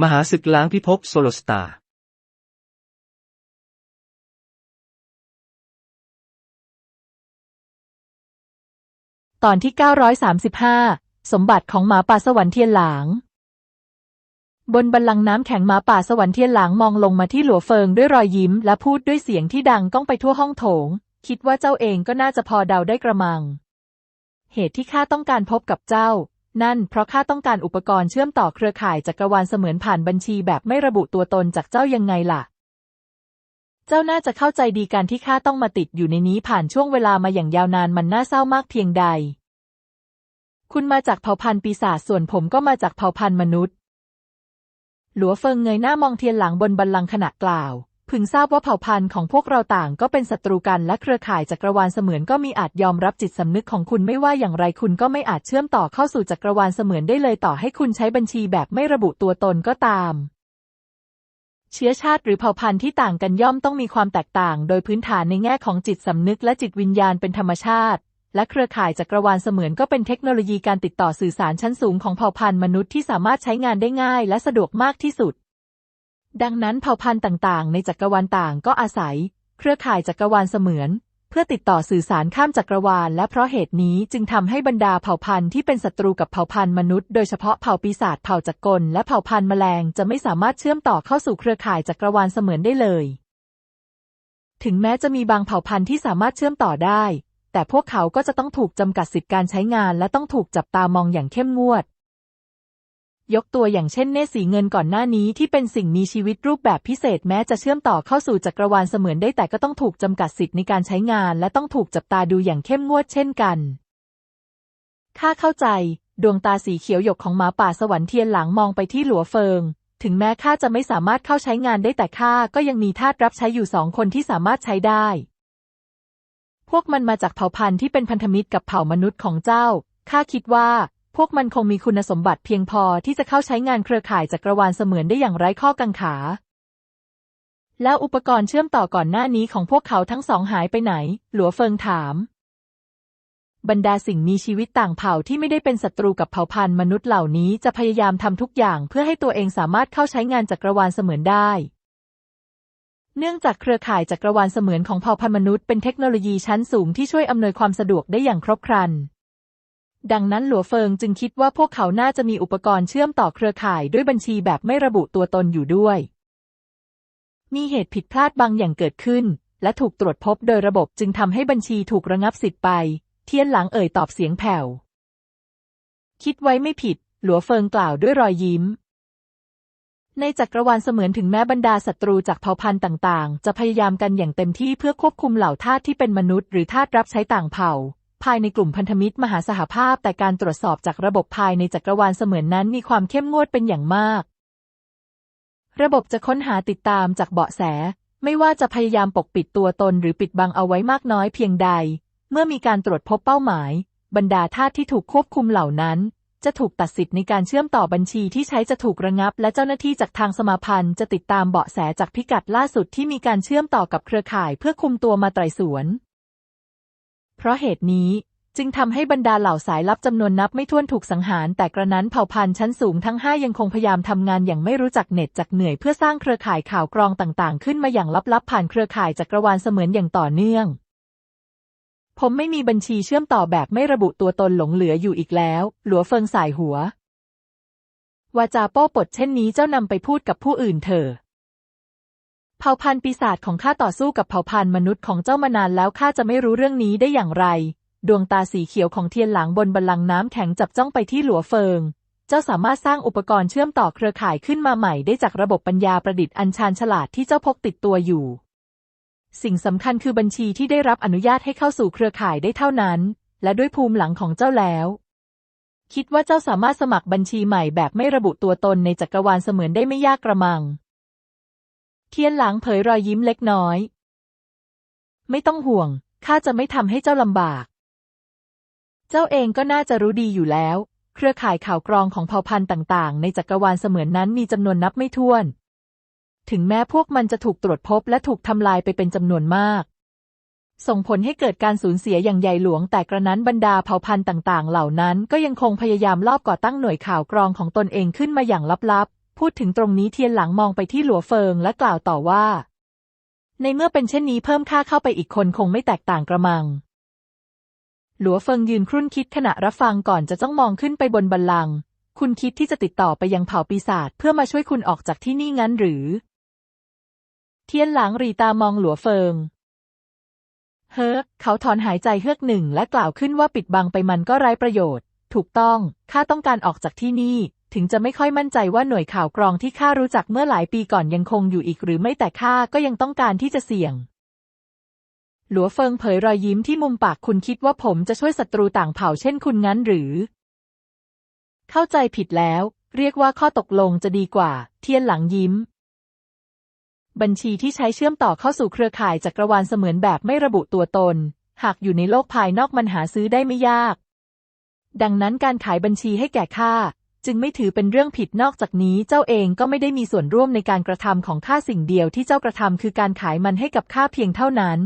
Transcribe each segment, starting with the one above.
มหาศึกล้างพิภพโซโลสตาร์ตอนที่ 935 สมบัติของหมาป่าสวรรค์เทียนหลาง บนบัลลังน้ำแข็งหมาป่าสวรรค์เทียนหลางมองลงมาที่หลัวเฟิงด้วยรอยยิ้ม และพูดด้วยเสียงที่ดังก้องไปทั่วห้องโถง คิดว่าเจ้าเองก็น่าจะพอเดาได้กระมัง เหตุที่ข้าต้องการพบกับเจ้า นั่นเพราะข้าต้องการอุปกรณ์เชื่อมต่อเครือข่ายจักรวาลเสมือนผ่านบัญชีแบบไม่ระบุตัวตนจากเจ้ายังไงล่ะ เจ้าน่าจะเข้าใจดีการที่ข้าต้องมาติดอยู่ในนี้ผ่านช่วงเวลามาอย่างยาวนานมันน่าเศร้ามากเพียงใด คุณมาจากเผ่าพันธุ์ปีศาจส่วนผมก็มาจากเผ่าพันธุ์มนุษย์ หลัวเฟิงเงยหน้ามองเทียนหลังบนบัลลังก์ขณะกล่าว พึงทราบว่าเผ่าพันธุ์ของพวกเราต่างก็เป็นศัตรูกันและเครือข่ายจักรวาลเสมือนก็มีอาจยอมรับจิตสำนึกของคุณไม่ว่าอย่างไรคุณก็ไม่อาจเชื่อมต่อเข้าสู่จักรวาลเสมือนได้เลยต่อให้คุณใช้บัญชีแบบไม่ระบุตัวตนก็ตาม เชื้อชาติหรือเผ่าพันธุ์ที่ต่างกันย่อมต้องมีความแตกต่าง โดยพื้นฐานในแง่ของจิตสำนึกและจิตวิญญาณเป็นธรรมชาติ และเครือข่ายจักรวาลเสมือนก็เป็นเทคโนโลยีการติดต่อสื่อสารชั้นสูงของเผ่าพันธุ์มนุษย์ที่สามารถใช้งานได้ง่าย และสะดวกมากที่สุด ดังนั้นเผ่าพันธุ์ต่างๆ ในจักรวาลต่างก็อาศัย เครือข่ายจักรวาลเสมือน เพื่อติดต่อสื่อสารข้ามจักรวาล และเพราะเหตุนี้จึงทำให้บรรดาเผ่าพันธุ์ที่เป็นศัตรูกับเผ่าพันธุ์มนุษย์โดยเฉพาะเผ่าปีศาจเผ่าจักรลและเผ่าพันธุ์แมลงจะไม่สามารถเชื่อมต่อเข้าสู่เครือข่ายจักรวาลเสมือนได้เลย ถึงแม้จะมีบางเผ่าพันธุ์ที่สามารถเชื่อมต่อได้ แต่พวกเขาก็จะต้องถูกจำกัดสิทธิการใช้งาน และต้องถูกจับตามองอย่างเข้มงวด ยกตัวอย่างเช่นเนสีเงินก่อนหน้านี้ที่เป็นสิ่งมีชีวิตรูปแบบพิเศษแม้จะเชื่อมต่อเข้าสู่จักรวาลเสมือนได้แต่ก็ต้องถูกจำกัดสิทธิ์ในการใช้งาน และต้องถูกจับตาดูอย่างเข้มงวดเช่นกันข้าเข้าใจ ดวงตาสีเขียวหยกของหมาป่าสวรรค์เทียนหลังมองไปที่หลัวเฟิง ถึงแม้ข้าจะไม่สามารถเข้าใช้งานได้แต่ข้าก็ยังมีทาสรับใช้อยู่สองคนที่สามารถใช้ได้ พวกมันมาจากเผ่าพันธุ์ที่เป็นพันธมิตรกับเผ่ามนุษย์ของเจ้าข้าคิดว่า พวกมันคงมีคุณสมบัติเพียงพอที่จะเข้าใช้งานเครือข่ายจักรวาลเสมือนได้อย่างไร้ข้อกังขา แล้วอุปกรณ์เชื่อมต่อก่อนหน้านี้ของพวกเขาทั้งสองหายไปไหน หลัวเฟิงถาม บรรดาสิ่งมีชีวิตต่างเผ่าที่ไม่ได้เป็นศัตรูกับเผ่าพันธุ์มนุษย์เหล่านี้จะพยายามทำทุกอย่างเพื่อให้ตัวเองสามารถเข้าใช้งานจักรวาลเสมือนได้ เนื่องจากเครือข่ายจักรวาลเสมือนของเผ่าพันธุ์มนุษย์เป็นเทคโนโลยีชั้นสูงที่ช่วยอำนวยความสะดวกได้อย่างครบครัน ดังนั้นหลัวเฟิงจึงคิดว่าพวกเขาน่าจะมีอุปกรณ์เชื่อมต่อเครือข่ายด้วยบัญชีแบบไม่ระบุตัวตนอยู่ด้วย มีเหตุผิดพลาดบางอย่างเกิดขึ้น และถูกตรวจพบโดยระบบจึงทำให้บัญชีถูกระงับสิทธิ์ไป เทียนหลังเอ่ยตอบเสียงแผ่ว คิดไว้ไม่ผิด หลัวเฟิงกล่าวด้วยรอยยิ้ม ในจักรวาลเสมือนถึงแม้บรรดาศัตรูจากเผ่าพันธุ์ต่าง ๆ จะพยายามกันอย่างเต็มที่เพื่อควบคุมเหล่าทาสที่เป็นมนุษย์หรือทาสรับใช้ต่างเผ่า ภายในกลุ่มพันธมิตรมหาสหภาพ แต่การตรวจสอบจากระบบภายในจักรวาลเสมือนนั้นมีความเข้มงวดเป็นอย่างมาก ระบบจะค้นหาติดตามจากเบาะแส ไม่ว่าจะพยายามปกปิดตัวตนหรือปิดบังเอาไว้มากน้อยเพียงใด เมื่อมีการตรวจพบเป้าหมาย บรรดาทาสที่ถูกควบคุมเหล่านั้น จะถูกตัดสิทธิ์ในการเชื่อมต่อบัญชีที่ใช้จะถูกระงับ และเจ้าหน้าที่จากทางสมาพันธ์จะติดตามเบาะแสจากพิกัดล่าสุดที่มีการเชื่อมต่อกับเครือข่าย เพื่อคุมตัวมาไต่สวน เพราะเหตุนี้จึงทำให้บรรดาเหล่าสายลับจำนวนนับไม่ถ้วนถูกสังหาร แต่กระนั้นเผ่าพันธุ์ชั้นสูงทั้งห้ายังคงพยายามทำงานอย่างไม่รู้จักเหน็ดจักเหนื่อยเพื่อสร้างเครือข่ายข่าวกรองต่างๆ ขึ้นมาอย่างลับๆผ่านเครือข่ายจักรวาลเสมือนอย่างต่อเนื่อง ผมไม่มีบัญชีเชื่อมต่อแบบไม่ระบุตัวตนหลงเหลืออยู่อีกแล้ว หลัวเฟิงสายหัว วาจาโป้ปดเช่นนี้เจ้านำไปพูดกับผู้อื่นเถอะ เผ่าพันธุ์ปีศาจของข้าต่อสู้กับเผ่าพันธุ์มนุษย์ของเจ้ามานานแล้วข้าจะไม่รู้เรื่องนี้ได้อย่างไร ดวงตาสีเขียวของเทียนหลางบนบัลลังก์น้ำแข็งจับจ้องไปที่หลัวเฟิง เจ้าสามารถสร้างอุปกรณ์เชื่อมต่อเครือข่ายขึ้นมาใหม่ได้จากระบบปัญญาประดิษฐ์อันชาญฉลาดที่เจ้าพกติดตัวอยู่ สิ่งสำคัญคือบัญชีที่ได้รับอนุญาตให้เข้าสู่เครือข่ายได้เท่านั้น และด้วยภูมิหลังของเจ้าแล้ว คิดว่าเจ้าสามารถสมัครบัญชีใหม่แบบไม่ระบุตัวตนในจักรวาลเสมือนได้ไม่ยากกระมัง เทียนหลางเผยรอยยิ้มเล็กน้อย ไม่ต้องห่วง ข้าจะไม่ทำให้เจ้าลำบาก เจ้าเองก็น่าจะรู้ดีอยู่แล้ว เครือข่ายข่าวกรองของเผ่าพันธุ์ต่างๆ ในจักรวาลเสมือนนั้นมีจำนวนนับไม่ถ้วน ถึงแม้พวกมันจะถูกตรวจพบและถูกทำลายไปเป็นจำนวนมาก ส่งผลให้เกิดการสูญเสียอย่างใหญ่หลวง แต่กระนั้นบรรดาเผ่าพันธุ์ต่าง ๆ เหล่านั้น ก็ยังคงพยายามลอบก่อตั้งหน่วยข่าวกรองของตนเองขึ้นมาอย่างลับๆ พูดถึงตรงนี้เทียนหลังมองไปที่หลัวเฟิงและกล่าวต่อว่า ในเมื่อเป็นเช่นนี้เพิ่มค่าเข้าไปอีกคนคงไม่แตกต่างกระมัง หลัวเฟิงยืนครุ่นคิดขณะรับฟังก่อนจะจ้องมองขึ้นไปบนบัลลัง คุณคิดที่จะติดต่อไปยังเผ่าปีศาจเพื่อมาช่วยคุณออกจากที่นี่งั้นหรือ เทียนหลังรีตามองหลัวเฟิง เฮ้อเขาถอนหายใจเฮือกหนึ่งและกล่าวขึ้นว่าปิดบังไปมันก็ไร้ประโยชน์ ถูกต้องข้าต้องการออกจากที่นี่ ถึงจะไม่ค่อยมั่นใจว่าหน่วยข่าวกรองที่ข้ารู้จักเมื่อหลายปีก่อนยังคงอยู่อีกหรือไม่แต่ข้าก็ยังต้องการที่จะเสี่ยง หลัวเฟิงเผยรอยยิ้มที่มุมปากคุณคิดว่าผมจะช่วยศัตรูต่างเผ่าเช่นคุณงั้นหรือ เข้าใจผิดแล้ว เรียกว่าข้อตกลงจะดีกว่า เทียนหลังยิ้ม บัญชีที่ใช้เชื่อมต่อเข้าสู่เครือข่ายจักรวาลเสมือนแบบไม่ระบุตัวตน หากอยู่ในโลกภายนอกมันหาซื้อได้ไม่ยากดังนั้นการขายบัญชีให้แก่ข้า จึงไม่ถือเป็นเรื่องผิดนอกจากนี้เจ้าเองก็ไม่ได้มีส่วนร่วมในการกระทำของข้าสิ่งเดียวที่เจ้ากระทำคือการขายมันให้กับข้าเพียงเท่านั้น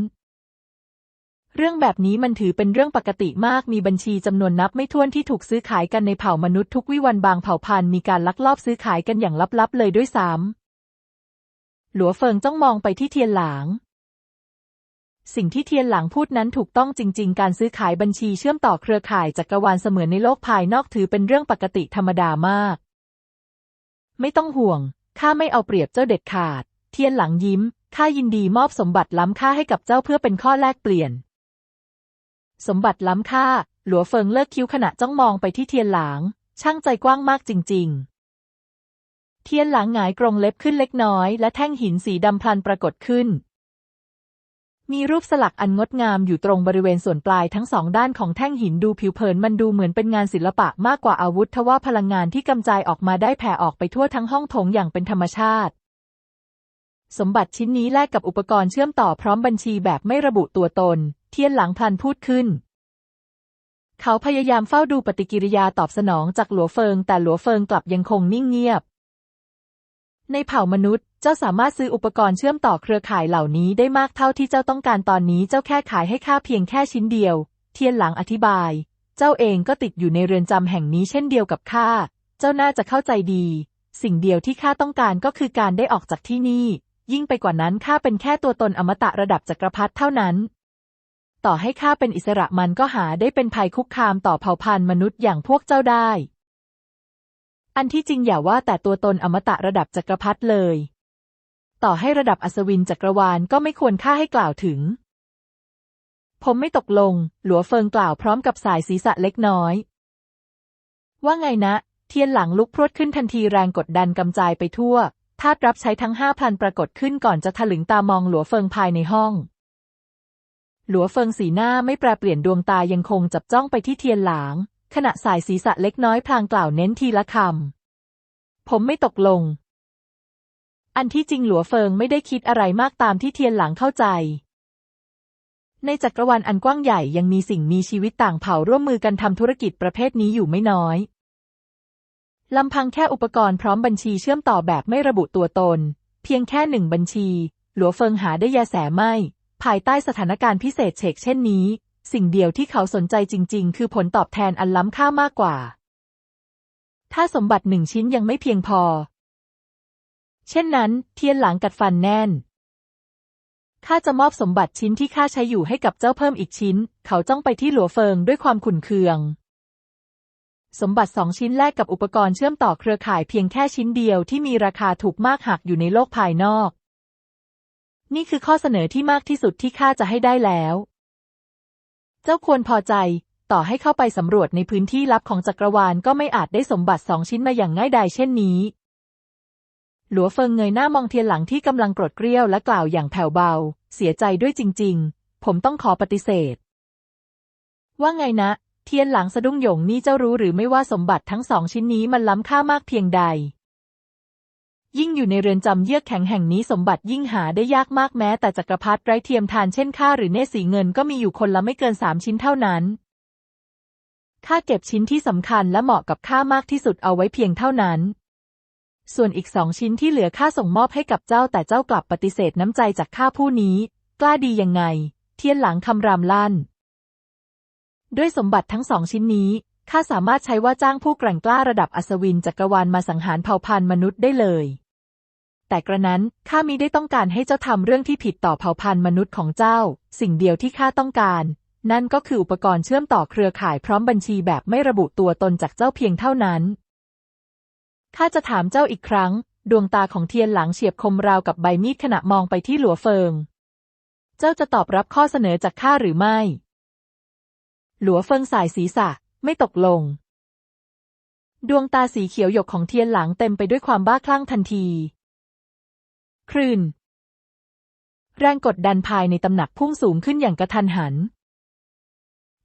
เรื่องแบบนี้มันถือเป็นเรื่องปกติมากมีบัญชีจำนวนนับไม่ถ้วนที่ถูกซื้อขายกันในเผ่ามนุษย์ทุกวิวันบางเผ่าพันธุ์มีการลักลอบซื้อขายกันอย่างลับๆเลยด้วยซ้ำหลัวเฟิงจ้องมองไปที่เทียนหลาง สิ่งที่เทียนหลางพูดนั้นถูกต้องจริง ๆ การซื้อขายบัญชีเชื่อมต่อเครือข่ายจักรวาลเสมือนในโลกภายนอกถือเป็นเรื่องปกติธรรมดามาก ไม่ต้องห่วง ข้าไม่เอาเปรียบเจ้าเด็ดขาด เทียนหลังยิ้ม ข้ายินดีมอบสมบัติล้ำค่าให้กับเจ้าเพื่อเป็นข้อแลกเปลี่ยน สมบัติล้ำค่า หลัวเฟิงเลิกคิ้วขณะจ้องมองไปที่เทียนหลางช่างใจกว้างมากจริง ๆ เทียนหลางหงายกรงเล็บขึ้นเล็กน้อย และแท่งหินสีดำพลันปรากฏขึ้น มีรูปสลักอันงดงามอยู่ตรงบริเวณส่วนปลายทั้งสองด้านของแท่งหินดูผิวเผินมันดูเหมือนเป็นงานศิลปะมากกว่าอาวุธทว่าพลังงานที่กำจายออกมาได้แผ่ออกไปทั่วทั้งห้องโถงอย่างเป็นธรรมชาติ สมบัติชิ้นนี้แลกกับอุปกรณ์เชื่อมต่อพร้อมบัญชีแบบไม่ระบุตัวตน เทียนหลังพลันพูดขึ้น เขาพยายามเฝ้าดูปฏิกิริยาตอบสนองจากหลัวเฟิง แต่หลัวเฟิงกลับยังคงนิ่งเงียบ ในเผ่ามนุษย์ เจ้าสามารถซื้ออุปกรณ์เชื่อมต่อเครือข่ายเหล่านี้ได้มากเท่าที่เจ้าต้องการตอนนี้เจ้าแค่ขายให้ข้าเพียงแค่ชิ้นเดียว เทียนหลังอธิบาย เจ้าเองก็ติดอยู่ในเรือนจำแห่งนี้เช่นเดียวกับข้า เจ้าน่าจะเข้าใจดี สิ่งเดียวที่ข้าต้องการก็คือการได้ออกจากที่นี่ ยิ่งไปกว่านั้นข้าเป็นแค่ตัวตนอมตะระดับจักรพรรดิเท่านั้น ต่อให้ข้าเป็นอิสระมันก็หาได้เป็นภัยคุกคามต่อเผ่าพันธุ์มนุษย์อย่างพวกเจ้าได้ อันที่จริงอย่าว่าแต่ตัวตนอมตะระดับจักรพรรดิเลย ต่อให้ระดับอัศวินจักรวาลก็ไม่ควรค่าให้กล่าวถึง ผมไม่ตกลง หลัวเฟิงกล่าวพร้อมกับสายศีรษะเล็กน้อย ว่าไงนะ เทียนหลังลุกพรวดขึ้นทันทีแรงกดดันกำจายไปทั่วทาสรับใช้ทั้งห้าพันปรากฏขึ้นก่อนจะถลึงตามองหลัวเฟิงภายในห้อง หลัวเฟิงสีหน้าไม่แปรเปลี่ยนดวงตายังคงจับจ้องไปที่เทียนหลาง ขณะสายศีรษะเล็กน้อยพลางกล่าวเน้นทีละคำ ผมไม่ตกลง อันที่จริงหลัวเฟิงไม่ได้คิดอะไรมากตามที่เทียนหลังเข้าใจ ในจักรวาลอันกว้างใหญ่ยังมีสิ่งมีชีวิตต่างเผ่าร่วมมือกันทำธุรกิจประเภทนี้อยู่ไม่น้อยลำพังแค่อุปกรณ์พร้อมบัญชีเชื่อมต่อแบบไม่ระบุตัวตน เพียงแค่หนึ่งบัญชี หลัวเฟิงหาได้ยาแสไม่ ภายใต้สถานการณ์พิเศษเฉกเช่นนี้ สิ่งเดียวที่เขาสนใจจริง ๆ คือผลตอบแทนอันล้ำค่ามากกว่า ถ้าสมบัติหนึ่งชิ้นยังไม่เพียงพอ เช่นนั้น เทียนหลังกัดฟันแน่น ข้าจะมอบสมบัติชิ้นที่ข้าใช้อยู่ให้กับเจ้าเพิ่มอีกชิ้น เขาจ้องไปที่หลัวเฟิงด้วยความขุ่นเคือง สมบัติสองชิ้นแลกกับอุปกรณ์เชื่อมต่อเครือข่ายเพียงแค่ชิ้นเดียวที่มีราคาถูกมากหากอยู่ในโลกภายนอก นี่คือข้อเสนอที่มากที่สุดที่ข้าจะให้ได้แล้ว เจ้าควรพอใจ ต่อให้เข้าไปสำรวจในพื้นที่ลับของจักรวาลก็ไม่อาจได้สมบัติสองชิ้นมาอย่างง่ายดายเช่นนี้ หลัวเฟิงเงยหน้ามองเทียนหลังที่กำลังกรดเกรี้ยวและกล่าวอย่างแผ่วเบา เสียใจด้วยจริง ๆ ผมต้องขอปฏิเสธ ว่าไงนะ เทียนหลังสะดุ้งหยงนี่เจ้ารู้หรือไม่ว่าสมบัติทั้งสองชิ้นนี้มันล้ำค่ามากเพียงใด ยิ่งอยู่ในเรือนจำเยือกแข็งแห่งนี้สมบัติยิ่งหาได้ยากมากแม้ แต่จักรพรรดิไร้เทียมทานเช่นข้าหรือเนสีเงินก็มีอยู่คนละไม่เกินสามชิ้นเท่านั้นข้าเก็บชิ้นที่สำคัญและเหมาะกับข้ามากที่สุดเอาไว้เพียงเท่านั้น ส่วนอีกสองชิ้นที่เหลือข้าส่งมอบให้กับเจ้าแต่เจ้ากลับปฏิเสธน้ำใจจากข้าผู้นี้ กล้าดียังไง เทียนหลังคำรามลั่น ด้วยสมบัติทั้งสองชิ้นนี้ข้าสามารถใช้ว่าจ้างผู้แกร่งกล้าระดับอัศวินจักรวาลมาสังหารเผ่าพันธุ์มนุษย์ได้เลย แต่กระนั้นข้ามิได้ต้องการให้เจ้าทำเรื่องที่ผิดต่อเผ่าพันธุ์มนุษย์ของเจ้า สิ่งเดียวที่ข้าต้องการ นั่นก็คืออุปกรณ์เชื่อมต่อเครือข่ายพร้อมบัญชีแบบไม่ระบุตัวตนจากเจ้าเพียงเท่านั้นข้าจะถามเจ้าอีกครั้ง ดวงตาของเทียนหลังเฉียบคมราวกับใบมีดขณะมองไปที่หลัวเฟิง เจ้าจะตอบรับข้อเสนอจากข้าหรือไม่ หลัวเฟิงสายศีรษะไม่ตกลง ดวงตาสีเขียวหยกของเทียนหลังเต็มไปด้วยความบ้าคลั่งทันที คลื่น แรงกดดันภายในตำหนักพุ่งสูงขึ้นอย่างกระทันหัน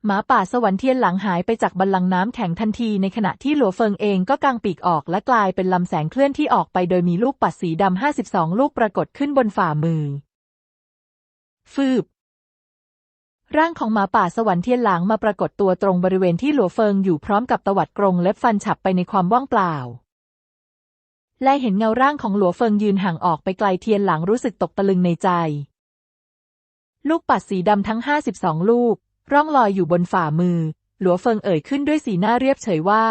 หมาป่าสวรรค์เทียนหลังหายไปจากบัลลังก์น้ำแข็งทันทีในขณะที่หลัวเฟิงเองก็กางปีกออกและกลายเป็นลำแสงเคลื่อนที่ออกไปโดยมีลูกปัดสีดำห้าสิบสองลูกปรากฏขึ้นบนฝ่ามือ ฟืบร่างของหมาป่าสวรรค์เทียนหลางมาปรากฏตัวตรงบริเวณที่หลัวเฟิงอยู่พร้อมกับตวัดกรงเล็บฟันฉับไปในความว่างเปล่า และเห็นเงาร่างของหลัวเฟิงยืนห่างออกไปไกลเทียนหลังรู้สึกตกตะลึงในใจ ลูกปัดสีดำทั้งห้าสิบสองลูก ร่องลอยอยู่บนฝ่ามือ หลัวเฟิงเอ่ยขึ้นด้วยสีหน้าเรียบเฉยว่า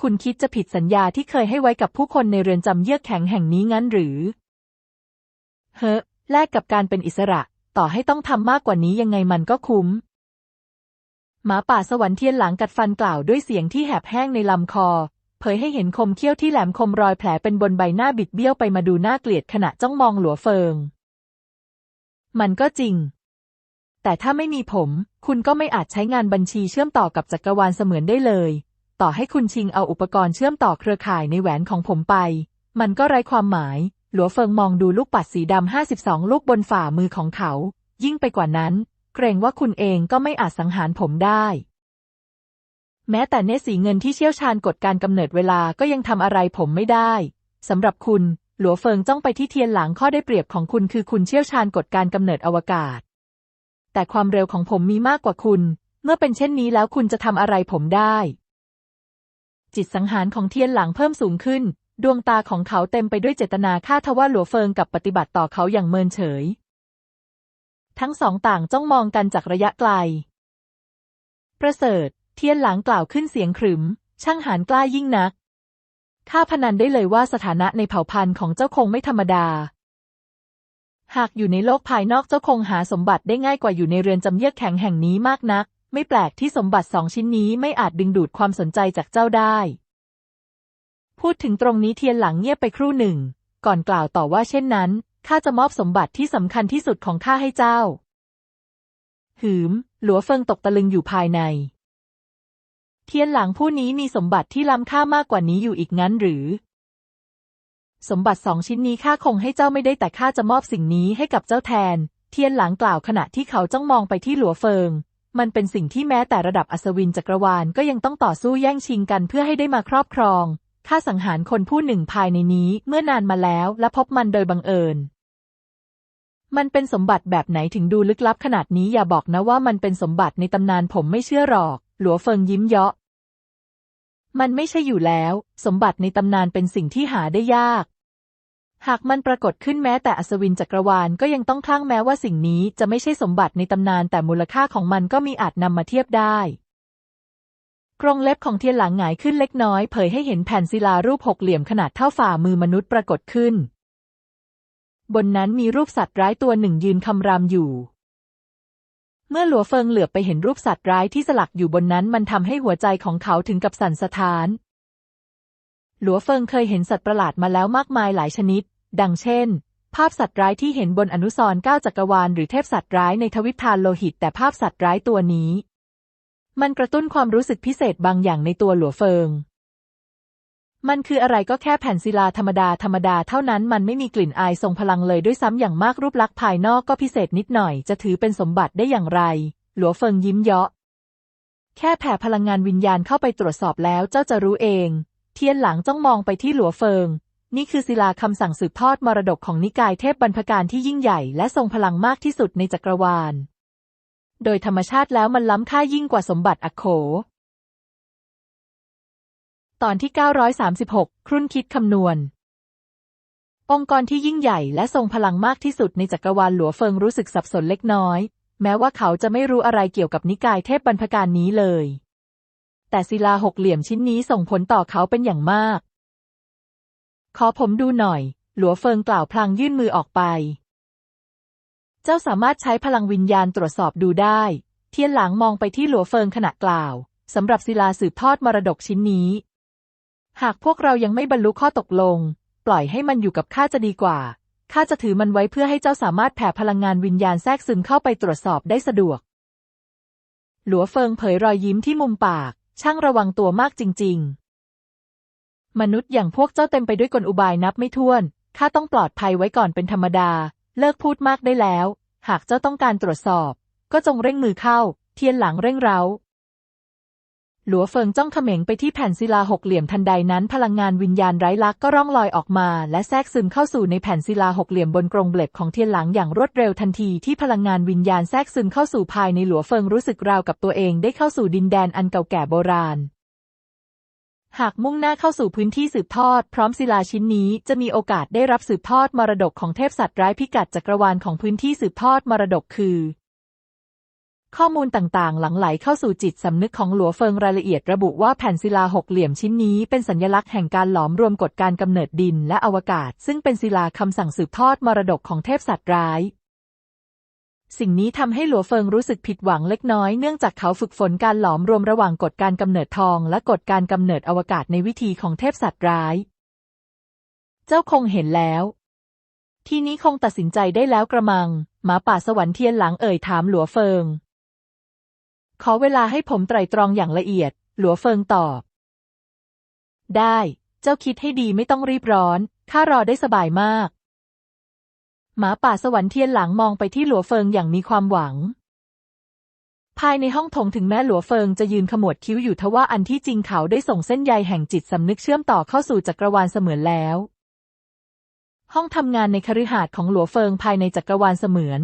คุณคิดจะผิดสัญญาที่เคยให้ไว้กับผู้คนในเรือนจำเยือกแข็งแห่งนี้งั้นหรือ เฮ้แลกกับการเป็นอิสระ ต่อให้ต้องทำมากกว่านี้ยังไงมันก็คุ้มหมาป่าสวรรค์เทียนหลังกัดฟันกล่าวด้วยเสียงที่แหบแห้งในลำคอ เผยให้เห็นคมเขี้ยวที่แหลมคมรอยแผลเป็นบนใบหน้าบิดเบี้ยวไปมาดูน่าเกลียดขณะจ้องมองหลัวเฟิง มันก็จริง แต่ถ้าไม่มีผม คุณก็ไม่อาจใช้งานบัญชีเชื่อมต่อกับจักรวาลเสมือนได้เลย ต่อให้คุณชิงเอาอุปกรณ์เชื่อมต่อเครือข่ายในแหวนของผมไป มันก็ไร้ความหมาย หลัวเฟิงมองดูลูกปัดสีดำห้าสิบสองลูกบนฝ่ามือของเขา ยิ่งไปกว่านั้น เกรงว่าคุณเองก็ไม่อาจสังหารผมได้ แม้แต่เนสีเงินที่เชี่ยวชาญกฎการกำเนิดเวลาก็ยังทำอะไรผมไม่ได้สำหรับคุณ หลัวเฟิงจ้องไปที่เทียนหลังข้อได้เปรียบของคุณคือคุณเชี่ยวชาญกฎการกำเนิดอวกาศ แต่ความเร็วของผมมีมากกว่าคุณ เมื่อเป็นเช่นนี้แล้วคุณจะทำอะไรผมได้ จิตสังหารของเทียนหลังเพิ่มสูงขึ้น ดวงตาของเขาเต็มไปด้วยเจตนาฆ่าทว่าหลัวเฟิงกับปฏิบัติต่อเขาอย่างเมินเฉย ทั้งสองต่างจ้องมองกันจากระยะไกล ประเสริฐ เทียนหลังกล่าวขึ้นเสียงขรึม ช่างหารกล้ายิ่งนัก ข้าพนันได้เลยว่าสถานะในเผ่าพันธุ์ของเจ้าคงไม่ธรรมดา หากอยู่ในโลกภายนอกเจ้าคงหาสมบัติได้ง่ายกว่าอยู่ในเรือนจำเยือกแข็งแห่งนี้มากนัก ไม่แปลกที่สมบัติสองชิ้นนี้ไม่อาจดึงดูดความสนใจจากเจ้าได้ พูดถึงตรงนี้เทียนหลังเงียบไปครู่หนึ่ง ก่อนกล่าวต่อว่าเช่นนั้นข้าจะมอบสมบัติที่สำคัญที่สุดของข้าให้เจ้า หืม หลัวเฟิงตกตะลึงอยู่ภายใน เทียนหลังผู้นี้มีสมบัติที่ล้ำค่ามากกว่านี้อยู่อีกงั้นหรือ สมบัติสองชิ้นนี้ข้าคงให้เจ้าไม่ได้แต่ข้าจะมอบสิ่งนี้ให้กับเจ้าแทน เทียนหลังกล่าวขณะที่เขาจ้องมองไปที่หลัวเฟิง มันเป็นสิ่งที่แม้แต่ระดับอัศวินจักรวาลก็ยังต้องต่อสู้แย่งชิงกันเพื่อให้ได้มาครอบครองข้าสังหารคนผู้หนึ่งภายในนี้เมื่อนานมาแล้วและพบมันโดยบังเอิญ มันเป็นสมบัติแบบไหนถึงดูลึกลับขนาดนี้อย่าบอกนะว่ามันเป็นสมบัติในตำนานผมไม่เชื่อหรอก หลัวเฟิงยิ้มเยาะ มันไม่ใช่อยู่แล้ว สมบัติในตำนานเป็นสิ่งที่หาได้ยาก หากมันปรากฏขึ้นแม้แต่อัศวินจักรวาลก็ยังต้องคลั่งแม้ว่าสิ่งนี้จะไม่ใช่สมบัติในตำนานแต่มูลค่าของมันก็มีอาจนำมาเทียบได้กรงเล็บของเทียนหลังหงายขึ้นเล็กน้อยเผยให้เห็นแผ่นศิลารูปหกเหลี่ยมขนาดเท่าฝ่ามือมนุษย์ปรากฏขึ้น บนนั้นมีรูปสัตว์ร้ายตัวหนึ่งยืนคำรามอยู่ เมื่อหลัวเฟิงเหลือบไปเห็นรูปสัตว์ร้ายที่สลักอยู่บนนั้นมันทำให้หัวใจของเขาถึงกับสั่นสะท้าน หลัวเฟิงเคยเห็นสัตว์ประหลาดมาแล้วมากมายหลายชนิด ดังเช่น ภาพสัตว์ร้ายที่เห็นบนอนุสรณ์ก้าจักรวาลหรือเทพสัตว์ร้ายในทวิภาโลหิต แต่ภาพสัตว์ร้ายตัวนี้ มันกระตุ้นความรู้สึกพิเศษบางอย่างในตัวหลัวเฟิง มันคืออะไรก็แค่แผ่นศิลาธรรมดาธรรมดาเท่านั้นมันไม่มีกลิ่นอายทรงพลังเลยด้วยซ้ำอย่างมากรูปลักษณ์ภายนอกก็พิเศษนิดหน่อยจะถือเป็นสมบัติได้อย่างไร หลัวเฟิงยิ้มเยาะ แค่แผ่พลังงานวิญญาณเข้าไปตรวจสอบแล้วเจ้าจะรู้เอง เทียนหลังจ้องมองไปที่หลัวเฟิง นี่คือศิลาคำสั่งสืบทอดมรดกของนิกายเทพบรรพการที่ยิ่งใหญ่และทรงพลังมากที่สุดในจักรวาล โดยธรรมชาติแล้วมันล้ำค่ายิ่งกว่าสมบัติอโข ตอนที่ 936 ครุ่นคิดคำนวณ องค์กรที่ยิ่งใหญ่และทรงพลังมากที่สุดในจักรวาลหลัวเฟิงรู้สึกสับสนเล็กน้อย แม้ว่าเขาจะไม่รู้อะไรเกี่ยวกับนิกายเทพบรรพการนี้เลย แต่ศิลาหกเหลี่ยมชิ้นนี้ส่งผลต่อเขาเป็นอย่างมาก ขอผมดูหน่อย หลัวเฟิงกล่าวพลางยื่นมือออกไป เจ้าสามารถใช้พลังวิญญาณตรวจสอบดูได้ เทียนหลางมองไปที่หลัวเฟิงขณะกล่าวสำหรับศิลาสืบทอดมรดกชิ้นนี้ หากพวกเรายังไม่บรรลุข้อตกลง ปล่อยให้มันอยู่กับข้าจะดีกว่าข้าจะถือมันไว้เพื่อให้เจ้าสามารถแผ่พลังงานวิญญาณแทรกซึมเข้าไปตรวจสอบได้สะดวก หลัวเฟิงเผยรอยยิ้มที่มุมปาก ช่างระวังตัวมากจริง ๆ มนุษย์อย่างพวกเจ้าเต็มไปด้วยกลอุบายนับไม่ถ้วน ข้าต้องปลอดภัยไว้ก่อนเป็นธรรมดา เลิกพูดมากได้แล้ว หากเจ้าต้องการตรวจสอบ ก็จงเร่งมือเข้า เทียนหลังเร่งเร้า หลัวเฟิงจ้องเขม็งไปที่แผ่นศิลาหกเหลี่ยมทันใดนั้น พลังงานวิญญาณไร้ลักษ์ก็ร่องลอยออกมา และแทรกซึมเข้าสู่ในแผ่นศิลาหกเหลี่ยมบนกรงเบล็บของเทียนหลังอย่างรวดเร็วทันทีที่พลังงานวิญญาณแทรกซึมเข้าสู่ภายในหลัวเฟิงรู้สึกราวกับตัวเองได้เข้าสู่ดินแดนอันเก่าแก่โบราณ หากมุ่งหน้าเข้าสู่พื้นที่สืบทอด พร้อมศิลาชิ้นนี้จะมีโอกาสได้รับสืบทอดมรดกของเทพสัตว์ร้ายพิกัดจักรวาลของพื้นที่สืบทอดมรดกคือ ข้อมูลต่างๆ หลั่งไหลเข้าสู่จิตสำนึกของหลัวเฟิงรายละเอียดระบุว่าแผ่นศิลาหกเหลี่ยมชิ้นนี้เป็นสัญลักษณ์แห่งการหลอมรวมกฎการกำเนิดดินและอวกาศ ซึ่งเป็นศิลาคำสั่งสืบทอดมรดกของเทพสัตว์ร้าย สิ่งนี้ทำให้หลัวเฟิงรู้สึกผิดหวังเล็กน้อยเนื่องจากเขาฝึกฝนการหลอมรวมระหว่างกฎการกำเนิดทอง และกฎการกำเนิดอวกาศในวิธีของเทพสัตว์ร้าย เจ้าคงเห็นแล้ว ทีนี้คงตัดสินใจได้แล้วกระมังหมาป่าสวรรค์เทียนหลังเอ่ยถามหลัวเฟิง ขอเวลาให้ผมไตร่ตรองอย่างละเอียด หลัวเฟิงตอบ ได้ เจ้าคิดให้ดีไม่ต้องรีบร้อน ข้ารอได้สบายมาก หมาป่าสวรรค์เทียนหลังมองไปที่หลัวเฟิงอย่างมีความหวัง ภายในห้องถงถึงแม้หลัวเฟิงจะยืนขมวดคิ้วอยู่ทว่าอันที่จริงเขาได้ส่งเส้นใยแห่งจิตสำนึกเชื่อมต่อเข้าสู่จักรวาลเสมือนแล้ว ห้องทำงานในคฤหาสน์ของหลัวเฟิงภายในจักรวาลเสมือน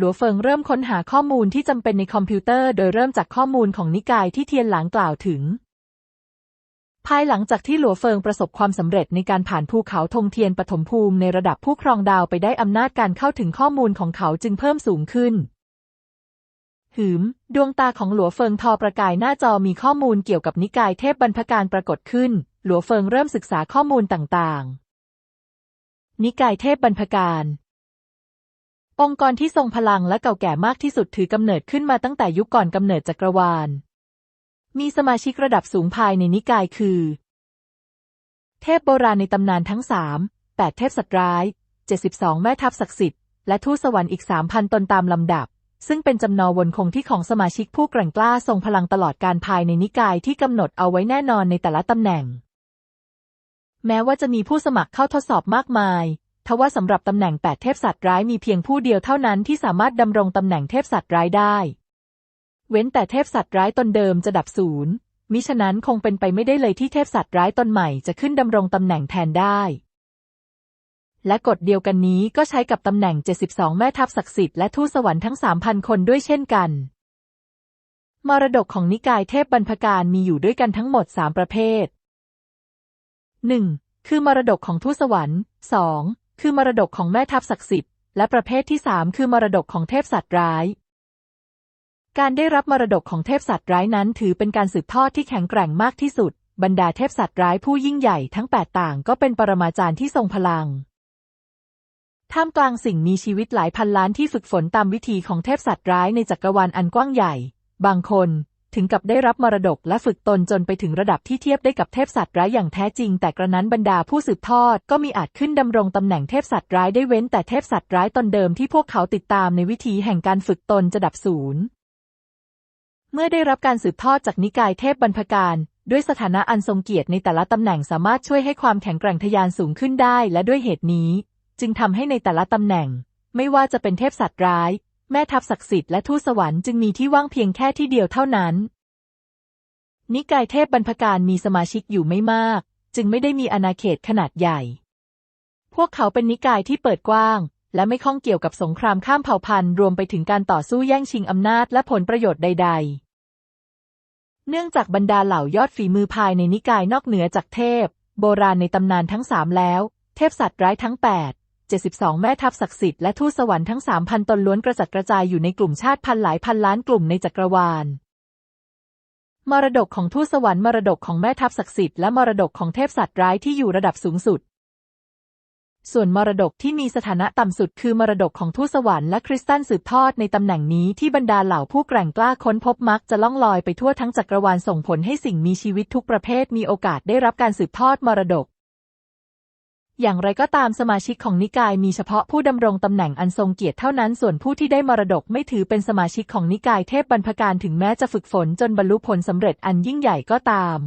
หลัวเฟิงเริ่มค้นหาข้อมูลที่จำเป็นในคอมพิวเตอร์โดยเริ่มจากข้อมูลของนิกายที่เทียนหลังกล่าวถึง ภายหลังจากที่หลัวเฟิงประสบความสำเร็จในการผ่านภูเขาธงเทียนปฐมภูมิในระดับผู้ครองดาวไปได้อำนาจการเข้าถึงข้อมูลของเขาจึงเพิ่มสูงขึ้น หืม ดวงตาของหลัวเฟิงทอประกายหน้าจอมีข้อมูลเกี่ยวกับนิกายเทพบรรพการปรากฏขึ้น หลัวเฟิงเริ่มศึกษาข้อมูลต่างๆ นิกายเทพบรรพการ องค์กรที่ทรงพลังและเก่าแก่มากที่สุดถือกำเนิดขึ้นมาตั้งแต่ยุคก่อนกำเนิดจักรวาล มีสมาชิกระดับสูงภายในนิกายคือ เทพโบราณในตำนานทั้งสามแปดเทพสัตว์ร้ายเจ็ดสิบสองแม่ทัพศักดิ์สิทธิ์และทูตสวรรค์อีกสามพันตนตามลำดับ ซึ่งเป็นจำนวนวนคงที่ของสมาชิกผู้แกร่งกล้าทรงพลังตลอดการภายในนิกายที่กำหนดเอาไว้แน่นอนในแต่ละตำแหน่ง แม้ว่าจะมีผู้สมัครเข้าทดสอบมากมาย ทว่าสำหรับตำแหน่งแปดเทพสัตว์ร้ายมีเพียงผู้เดียวเท่านั้นที่สามารถดำรงตำแหน่งเทพสัตว์ร้ายได้ เว้นแต่เทพสัตว์ร้ายตนเดิมจะดับศูนย์มิฉะนั้นคงเป็นไปไม่ได้เลยที่เทพสัตว์ร้ายตนใหม่จะขึ้นดำรงตำแหน่งแทนได้ และกฎเดียวกันนี้ก็ใช้กับตำแหน่ง 72 แม่ทัพศักดิ์สิทธิ์และทูตสวรรค์ทั้ง 3,000 คนด้วยเช่นกัน มรดกของนิกายเทพบรรพการมีอยู่ด้วยกันทั้งหมด 3 ประเภท 1. คือมรดกของทูตสวรรค์ 2. คือมรดกของแม่ทัพศักดิ์สิทธิ์ และประเภทที่3คือมรดกของเทพสัตว์ร้าย การได้รับมรดกของเทพสัตว์ร้ายนั้น ถือเป็นการสืบทอดที่แข็งแกร่งมากที่สุด บรรดาเทพสัตว์ร้ายผู้ยิ่งใหญ่ทั้งแปดต่างก็เป็นปรมาจารย์ที่ทรงพลัง ท่ามกลางสิ่งมีชีวิตหลายพันล้านที่ฝึกฝนตามวิธีของเทพสัตว์ร้ายในจักรวาลอันกว้างใหญ่ บางคน ถึงกับได้รับมรดกและฝึกตนจนไปถึงระดับที่เทียบได้กับเทพสัตว์ร้ายอย่างแท้จริง แต่กระนั้นบรรดาผู้สืบทอดก็มีอาจขึ้นดำรงตำแหน่งเทพสัตว์ร้ายได้เว้นแต่เทพสัตว์ร้ายตนเดิมที่พวกเขาติดตามในวิธีแห่งการฝึกตนจะดับศูนย์เมื่อได้รับการสืบทอดจากนิกายเทพบรรพการ ด้วยสถานะอันทรงเกียรติในแต่ละตำแหน่งสามารถช่วยให้ความแข็งแกร่งทะยานสูงขึ้นได้ และด้วยเหตุนี้ จึงทำให้ในแต่ละตำแหน่ง ไม่ว่าจะเป็นเทพสัตว์ร้าย แม่ทัพศักดิ์สิทธิ์และทูตสวรรค์จึงมีที่ว่างเพียงแค่ที่เดียวเท่านั้น นิกายเทพบรรพการมีสมาชิกอยู่ไม่มาก จึงไม่ได้มีอาณาเขตขนาดใหญ่ พวกเขาเป็นนิกายที่เปิดกว้าง และไม่ข้องเกี่ยวกับสงครามข้ามเผ่าพันธุ์รวมไปถึงการต่อสู้แย่งชิงอำนาจและผลประโยชน์ใด ๆ เนื่องจากบรรดาเหล่ายอดฝีมือภายในนิกายนอกเหนือจากเทพ โบราณในตำนานทั้งสามแล้ว เทพสัตว์ร้ายทั้ง8 72 แม่ทัพศักดิ์สิทธิ์และทูตสวรรค์ทั้ง 3,000 ตนล้วนกระจัดกระจายอยู่ในกลุ่มชาติพันหลายพันล้านกลุ่มในจักรวาล มรดกของทูตสวรรค์มรดกของแม่ทัพศักดิ์สิทธิ์และมรดกของเทพสัตว์ร้ายที่อยู่ระดับสูงสุด ส่วนมรดกที่มีสถานะต่ำสุดคือมรดกของทูตสวรรค์และคริสตันสืบทอดในตำแหน่งนี้ที่บรรดาเหล่าผู้แกร่งกล้าค้นพบมักจะล่องลอยไปทั่วทั้งจักรวาลส่งผลให้สิ่งมีชีวิตทุกประเภทมีโอกาสได้รับการสืบทอดมรดก อย่างไรก็ตามสมาชิกของนิกายมีเฉพาะผู้ดำรงตำแหน่งอันทรงเกียรติเท่านั้น ส่วนผู้ที่ได้มรดกไม่ถือเป็นสมาชิกของนิกายเทพบรรพการถึงแม้จะฝึกฝนจนบรรลุผลสำเร็จอันยิ่งใหญ่ก็ตาม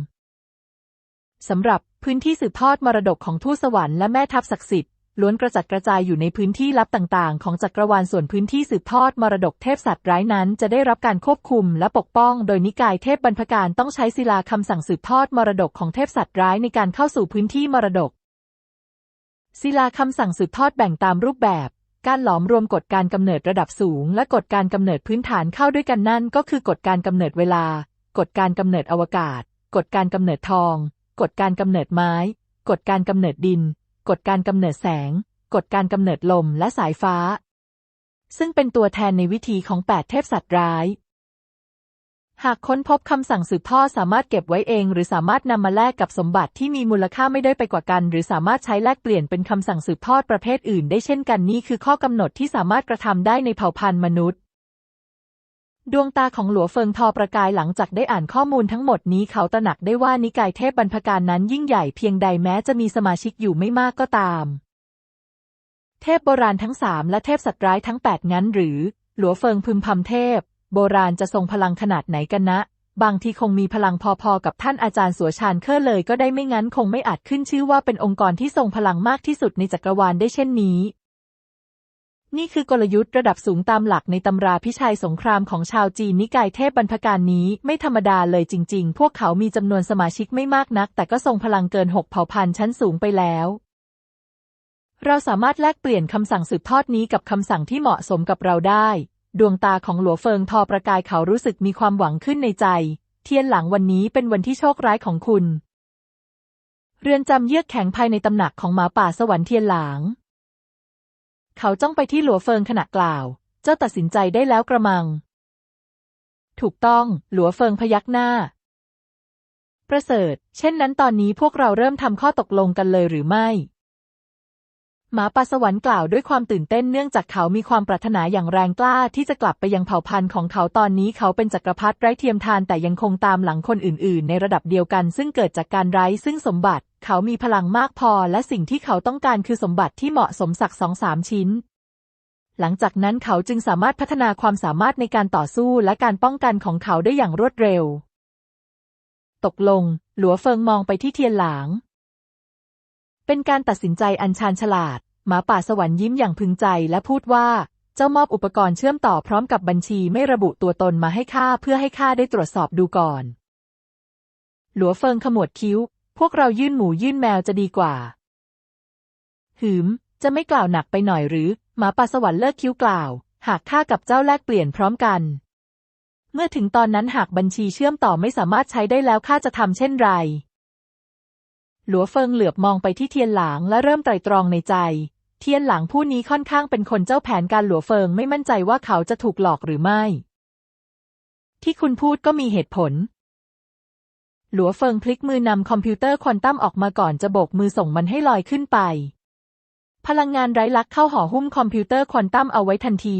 สำหรับพื้นที่สืบทอดมรดกของทูตสวรรค์และแม่ทัพศักดิ์สิทธิ์ล้วนกระจัดกระจายอยู่ในพื้นที่ลับต่างๆ ของจักรวาลส่วนพื้นที่สืบทอดมรดกเทพสัตว์ร้ายนั้น จะได้รับการควบคุมและปกป้อง โดยนิกายเทพบรรพการต้องใช้ศิลาคำสั่งสืบทอดมรดกของเทพสัตว์ร้ายในการเข้าสู่พื้นที่มรดก ศิลาคำสั่งสืบทอดแบ่งตามรูปแบบ การหลอมรวมกฎการกำเนิดระดับสูง และกฎการกำเนิดพื้นฐานเข้าด้วยกันนั่นก็คือกฎการกำเนิดเวลา กฎการกำเนิดอวกาศ กฎการกำเนิดทอง กฎการกำเนิดไม้ กฎการกำเนิดดิน กฎการกำเนิดแสง กฎการกำเนิดลมและสายฟ้า ซึ่งเป็นตัวแทนในวิธีของแปดเทพสัตว์ร้าย หากค้นพบคำสั่งสืบทอดสามารถเก็บไว้เอง หรือสามารถนำมาแลกกับสมบัติที่มีมูลค่าไม่ได้ไปกว่ากัน หรือสามารถใช้แลกเปลี่ยนเป็นคำสั่งสืบทอดประเภทอื่น ได้เช่นกันนี่คือข้อกำหนดที่สามารถกระทำได้ในเผ่าพันธุ์มนุษย์ ดวงตาของหลัวเฟิงทอประกายหลังจากได้อ่านข้อมูลทั้งหมดนี้เขาตระหนักได้ว่านิกายเทพบรรพการนั้นยิ่งใหญ่เพียงใดแม้จะมีสมาชิกอยู่ไม่มากก็ตาม เทพโบราณทั้งสามและเทพสัตว์ร้ายทั้งแปดงั้นหรือ หลัวเฟิงพึมพำเทพ โบราณจะทรงพลังขนาดไหนกันนะ บางทีคงมีพลังพอๆกับท่านอาจารย์สัวชานเคอร์เลยก็ได้ไม่งั้นคงไม่อาจขึ้นชื่อว่าเป็นองค์กรที่ทรงพลังมากที่สุดในจักรวาลได้เช่นนี้ นี่คือกลยุทธ์ระดับสูงตามหลักในตำราพิชัยสงครามของชาวจีนนิกายเทพบรรพการนี้ไม่ธรรมดาเลยจริง ๆ พวกเขามีจำนวนสมาชิกไม่มากนัก แต่ก็ทรงพลังเกินหกเผ่าพันธุ์ชั้นสูงไปแล้วเราสามารถแลกเปลี่ยนคำสั่งสืบทอดนี้กับคำสั่งที่เหมาะสมกับเราได้ ดวงตาของหลัวเฟิงทอประกายเขารู้สึกมีความหวังขึ้นในใจ เทียนหลังวันนี้เป็นวันที่โชคร้ายของคุณ เรือนจำเยือกแข็งภายในตำหนักของหมาป่าสวรรค์เทียนหลาง เขาจ้องไปที่หลัวเฟิงขณะกล่าว เจ้าตัดสินใจได้แล้วกระมัง ถูกต้อง หลัวเฟิงพยักหน้า ประเสริฐ เช่นนั้นตอนนี้พวกเราเริ่มทำข้อตกลงกันเลยหรือไม่ หมาป่าสวรรค์กล่าวด้วยความตื่นเต้นเนื่องจากเขามีความปรารถนาอย่างแรงกล้าที่จะกลับไปยังเผ่าพันธุ์ของเขาตอนนี้เขาเป็นจักรพรรดิไร้เทียมทานแต่ยังคงตามหลังคนอื่น ๆ ในระดับเดียวกันซึ่งเกิดจากการไร้ซึ่งสมบัติ เขามีพลังมากพอและสิ่งที่เขาต้องการคือสมบัติที่เหมาะสมสักสองสามชิ้น หลังจากนั้นเขาจึงสามารถพัฒนาความสามารถในการต่อสู้และการป้องกันของเขาได้อย่างรวดเร็ว ตกลง หลัวเฟิงมองไปที่เทียนหลาง เป็นการตัดสินใจอันชาญฉลาด หมาป่าสวรรค์ยิ้มอย่างพึงใจและพูดว่า เจ้ามอบอุปกรณ์เชื่อมต่อพร้อมกับบัญชีไม่ระบุตัวตนมาให้ข้าเพื่อให้ข้าได้ตรวจสอบดูก่อน หลัวเฟิงขมวดคิ้ว พวกเรายื่นหมูยื่นแมวจะดีกว่า หืม จะไม่กล่าวหนักไปหน่อยหรือ หมาป่าสวรรค์เลิกคิ้วกล่าว หากข้ากับเจ้าแลกเปลี่ยนพร้อมกัน เมื่อถึงตอนนั้นหากบัญชีเชื่อมต่อไม่สามารถใช้ได้แล้วข้าจะทำเช่นไร หลัวเฟิงเหลือบมองไปที่เทียนหลางและเริ่มไตรตรองในใจ เทียนหลางผู้นี้ค่อนข้างเป็นคนเจ้าแผนการหลัวเฟิงไม่มั่นใจว่าเขาจะถูกหลอกหรือไม่ ที่คุณพูดก็มีเหตุผล หลัวเฟิงพลิกมือนำคอมพิวเตอร์ควอนตัมออกมาก่อนจะโบกมือส่งมันให้ลอยขึ้นไป พลังงานไร้ลักเข้าห่อหุ้มคอมพิวเตอร์ควอนตัมเอาไว้ทันที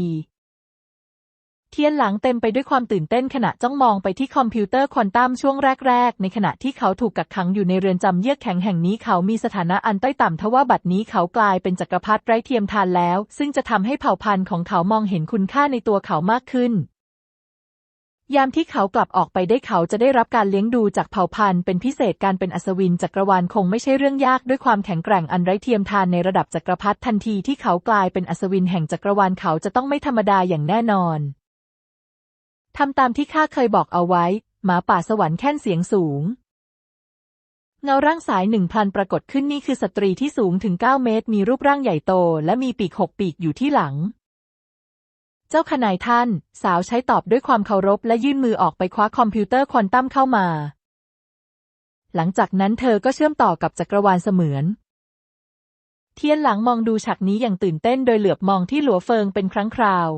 เทียนหลังเต็มไปด้วยความตื่นเต้นขณะจ้องมองไปที่คอมพิวเตอร์ควอนตัมช่วงแรก ๆ ในขณะที่เขาถูกกักขังอยู่ในเรือนจำเยือกแข็งแห่งนี้เขามีสถานะอันต้อยต่ำทว่าบัดนี้เขากลายเป็นจักรพรรดิไร้เทียมทานแล้ว ซึ่งจะทำให้เผ่าพันธุ์ของเขามองเห็นคุณค่าในตัวเขามากขึ้น ยามที่เขากลับออกไปได้เขาจะได้รับการเลี้ยงดูจากเผ่าพันธุ์เป็นพิเศษการเป็นอัศวินจักรวาลคงไม่ใช่เรื่องยากด้วยความแข็งแกร่งอันไร้เทียมทานในระดับจักรพรรดิทันทีที่เขากลายเป็นอัศวินแห่งจักรวาลเขาจะต้องไม่ธรรมดาอย่างแน่นอนำตามที่ข้าเคยบอกเอาไว้ หมาป่าสวรรค์แค่นเสียงสูง เงาร่างสายหนึ่งพันปรากฏขึ้นนี่คือสตรีที่สูงถึงเก้าเมตร มีรูปร่างใหญ่โต และมีปีกหกปีกอยู่ที่หลัง เจ้าขนายท่าน สาวใช้ตอบด้วยความเคารพและยื่นมือออกไปคว้าคอมพิวเตอร์ควอนตัมเข้ามา หลังจากนั้นเธอก็เชื่อมต่อกับจักรวาลเสมือนเทียนหลังมองดูฉากนี้อย่างตื่นเต้นโดยเหลือบมองที่หลัวเฟิงเป็นครั้งคราว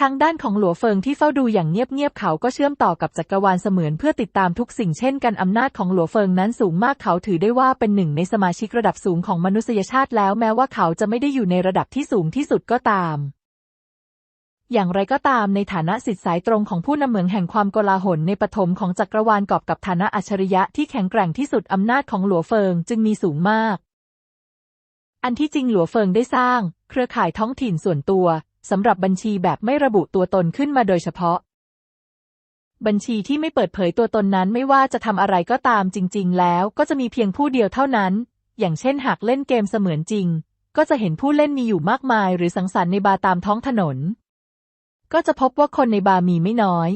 ทางด้านของหลัวเฟิงที่เฝ้าดูอย่างเงียบๆเขาก็เชื่อมต่อกับจักรวาลเสมือนเพื่อติดตามทุกสิ่งเช่นกันอำนาจของหลัวเฟิงนั้นสูงมากเขาถือได้ว่าเป็นหนึ่งในสมาชิกระดับสูงของมนุษยชาติแล้วแม้ว่าเขาจะไม่ได้อยู่ในระดับที่สูงที่สุดก็ตาม อย่างไรก็ตามในฐานะสิทธิสายตรงของผู้นำเหมืองแห่งความโกลาหลในปฐมของจักรวาลกอบกับฐานะอัจฉริยะที่แข็งแกร่งที่สุดอำนาจของหลัวเฟิงจึงมีสูงมากอันที่จริงหลัวเฟิงได้สร้าง เครือข่ายท้องถิ่นส่วนตัว สำหรับบัญชีแบบไม่ระบุตัวตนขึ้นมาโดยเฉพาะ บัญชีที่ไม่เปิดเผยตัวตนนั้นไม่ว่าจะทำอะไรก็ตามจริง ๆ แล้วก็จะมีเพียงผู้เดียวเท่านั้น อย่างเช่นหากเล่นเกมเสมือนจริง ก็จะเห็นผู้เล่นมีอยู่มากมาย หรือสังสรรค์ในบาร์ตามท้องถนน ก็จะพบว่าคนในบาร์มีไม่น้อย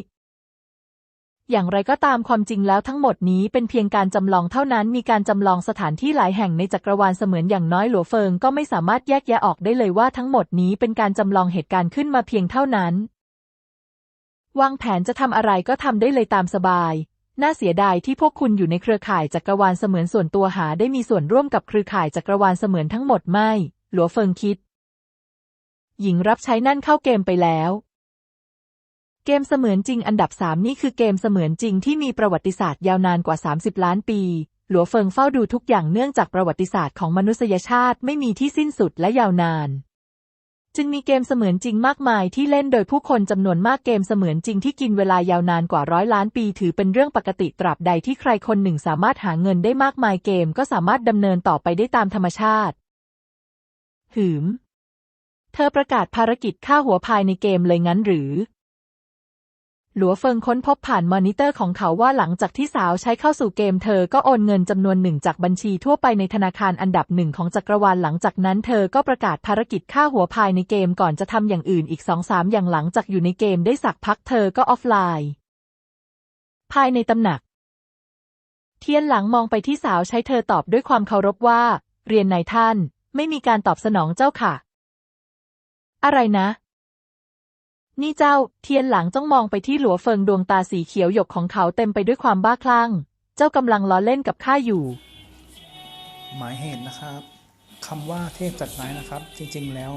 อย่างไรก็ตามความจริงแล้วทั้งหมดนี้เป็นเพียงการจำลองเท่านั้น มีการจำลองสถานที่หลายแห่งในจักรวาลเสมือนอย่างน้อยหลัวเฟิงก็ไม่สามารถแยกแยะออกได้เลยว่าทั้งหมดนี้เป็นการจำลองเหตุการณ์ขึ้นมาเพียงเท่านั้น วางแผนจะทำอะไรก็ทำได้เลยตามสบาย น่าเสียดายที่พวกคุณอยู่ในเครือข่ายจักรวาลเสมือนส่วนตัวหาได้มีส่วนร่วมกับเครือข่ายจักรวาลเสมือนทั้งหมดไม่ หลัวเฟิงคิด หญิงรับใช้นั่นเข้าเกมไปแล้ว เกมเสมือนจริงอันดับ 3 นี่คือเกมเสมือนจริงที่มีประวัติศาสตร์ยาวนานกว่า 30 ล้านปี หลัวเฟิงเฝ้าดูทุกอย่างเนื่องจากประวัติศาสตร์ของมนุษยชาติไม่มีที่สิ้นสุดและยาวนาน จึงมีเกมเสมือนจริงมากมายที่เล่นโดยผู้คนจำนวนมากเกมเสมือนจริงที่กินเวลายาวนานกว่าร้อยล้านปี ถือเป็นเรื่องปกติตราบใดที่ใครคนหนึ่งสามารถหาเงินได้มากมายเกมก็สามารถดำเนินต่อไปได้ตามธรรมชาติ หืม เธอประกาศภารกิจฆ่าหัวภายในเกมเลยงั้นหรือ หลัวเฟิงค้นพบผ่านมอนิเตอร์ของเขาว่าหลังจากที่สาวใช้เข้าสู่เกมเธอก็โอนเงินจำนวนหนึ่งจากบัญชีทั่วไปในธนาคารอันดับหนึ่งของจักรวาลหลังจากนั้นเธอก็ประกาศภารกิจฆ่าหัวภายในเกมก่อนจะทำอย่างอื่นอีกสองสามอย่างหลังจากอยู่ในเกมได้สักพักเธอก็ออฟไลน์ ภายในตำหนัก เทียนหลังมองไปที่สาวใช้เธอตอบด้วยความเคารพว่า เรียนนายท่าน ไม่มีการตอบสนองเจ้าค่ะ อะไรนะ นี่เจ้า เทียนหลังจ้องมองไปที่หลัวเฟิงดวงตาสีเขียวหยกของเขาเต็มไปด้วยความบ้าคลั่ง เจ้ากำลังล้อเล่นกับข้าอยู่ หมายเหตุนะครับคำว่าเทพจัดร้ายนะครับ จริงๆแล้ว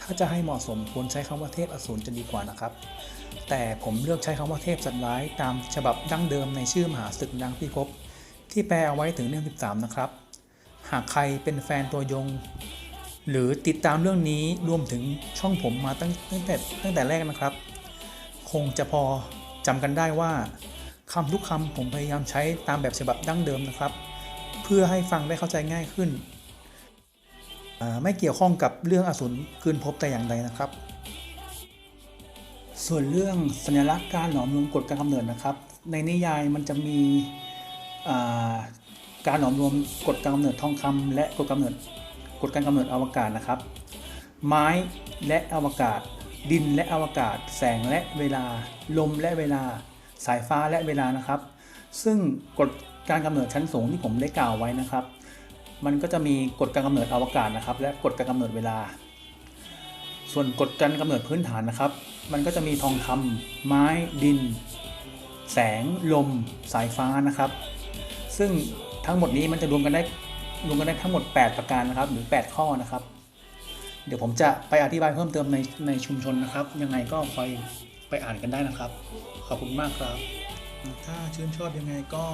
ถ้าจะให้เหมาะสมควรใช้คำว่าเทพอสูรจะดีกว่านะครับ แต่ผมเลือกใช้คำว่าเทพจัดร้ายตามฉบับดั้งเดิมในชื่อมหาศึกดังพิภพที่แปลเอาไว้ถึงเรื่อง 13 นะครับ หากใครเป็นแฟนตัวยง หรือติดตามเรื่องนี้รวมถึงช่องผมมาตั้งตั้งแต่ตั้งแต่แรกนะครับ คงจะพอจำกันได้ว่าคำทุกคำผมพยายามใช้ตามแบบฉบับดั้งเดิมนะครับ เพื่อให้ฟังได้เข้าใจง่ายขึ้น ไม่เกี่ยวข้องกับเรื่องอสูรคืนภพแต่อย่างใดนะครับ ส่วนเรื่องสัญลักษณ์การหลอมรวมกฎการกำเนิดนะครับ ในนิยายมันจะมีการหลอมรวมกฎการกำเนิดทองคำและกฎกำเนิด กฎการกำเนิดอวกาศนะครับ ไม้และอวกาศ ดินและอวกาศ แสงและเวลา ลมและเวลา สายฟ้าและเวลานะครับ ซึ่งกฎการกำเนิดชั้นสูงที่ผมได้กล่าวไว้นะครับ มันก็จะมีกฎการกำเนิดอวกาศนะครับ และกฎการกำเนิดเวลา ส่วนกฎการกำเนิดพื้นฐานนะครับ มันก็จะมีทองคำไม้ดิน แสงลม สายฟ้านะครับ ซึ่งทั้งหมดนี้มันจะรวมกันได้ รวมกันได้ทั้งหมด 8 ประการนะครับ หรือ 8 ข้อนะครับ เดี๋ยวผมจะไปอธิบายเพิ่มเติมในในชุมชนนะครับ ยังไงก็คอยไปอ่านกันได้นะครับ ขอบคุณมากครับ ถ้าชื่นชอบยังไงก็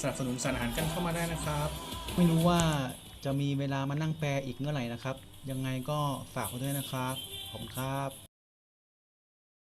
สนับสนุนสารอาหารกันเข้ามาได้นะครับ ไม่รู้ว่าจะมีเวลามานั่งแปลอีกเมื่อไหร่นะครับ ยังไงก็ฝากไว้ด้วยนะครับขอบคุณครับ